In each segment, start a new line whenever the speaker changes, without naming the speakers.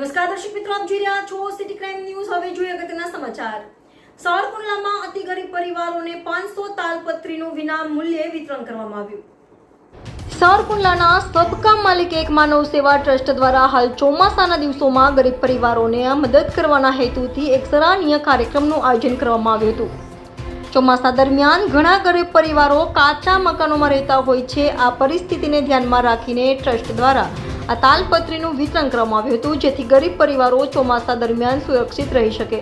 નમસ્કાર દર્શક મિત્રો, આપ જોઈ રહ્યા છો સિટી ક્રાઇમ ન્યૂઝ હવે જોઈએ અગત્યના સમાચાર. સાવરકુંડલામાં અતિ ગરીબ પરિવારોને પાંચસો તાલપત્રીનું વિના મૂલ્યે વિતરણ કરવામાં આવ્યું. સાવરકુંડલાના સબકા માલિક એક માનવ સેવા ટ્રસ્ટ દ્વારા હાલ ચોમાસાના દિવસોમાં ગરીબ પરિવારોને મદદ કરવાના હેતુથી એક સરાહનીય કાર્યક્રમનું આયોજન કરવામાં આવ્યું હતું. ચોમાસા દરમિયાન ઘણા ગરીબ પરિવારો કાચા મકાનોમાં રહેતા હોય છે. આ પરિસ્થિતિને ધ્યાનમાં રાખીને ટ્રસ્ટ દ્વારા આ તાલપત્રીનું વિતરણ કરવામાં આવ્યું હતું, જેથી ગરીબ પરિવારો ચોમાસા દરમિયાન સુરક્ષિત રહી શકે.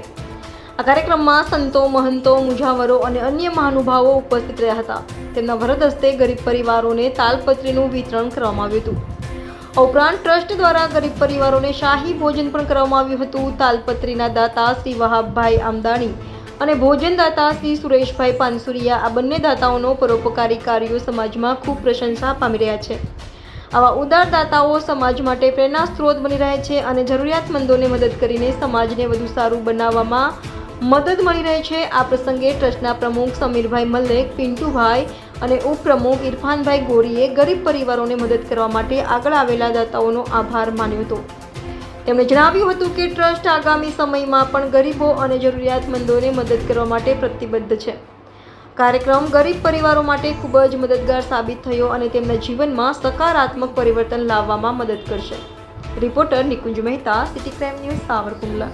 આ કાર્યક્રમમાં સંતો, મહંતો મુજાવરો અને અન્ય મહાનુભાવો ઉપસ્થિત રહ્યા હતા. તેમના વરદ હસ્તે ગરીબ પરિવારોને તાલપત્રીનું વિતરણ કરવામાં આવ્યું હતું. ઉપરાંત ટ્રસ્ટ દ્વારા ગરીબ પરિવારોને શાહી ભોજન પણ કરવામાં આવ્યું હતું. તાલપત્રીના દાતા શ્રી વહાબભાઈ આમદાણી અને ભોજનદાતા શ્રી સુરેશભાઈ પાનસુરિયા આ બંને દાતાઓનો પરોપકારી કાર્યો સમાજમાં ખૂબ પ્રશંસા પામી રહ્યા છે. આવા ઉદારદાતાઓ સમાજ માટે પ્રેરણા સ્ત્રોત બની રહે છે અને જરૂરિયાતમંદોને મદદ કરીને સમાજને વધુ સારું બનાવવામાં મદદ મળી રહે છે. આ પ્રસંગે ટ્રસ્ટના પ્રમુખ સમીરભાઈ મલ્લેક, પિન્ટુભાઈ અને ઉપપ્રમુખ ઇરફાનભાઈ ગોરીએ ગરીબ પરિવારોને મદદ કરવા માટે આગળ આવેલા દાતાઓનો આભાર માન્યો હતો. તેમણે જણાવ્યું હતું કે ટ્રસ્ટ આગામી સમયમાં પણ ગરીબો અને જરૂરિયાતમંદોને મદદ કરવા માટે પ્રતિબદ્ધ છે. કાર્યક્રમ ગરીબ પરિવારો માટે ખૂબ જ મદદગાર સાબિત થયો અને તેમના જીવનમાં સકારાત્મક પરિવર્તન લાવવામાં મદદ કરશે. Reporter Nikunj Mehta, city crime news, Savarkundla.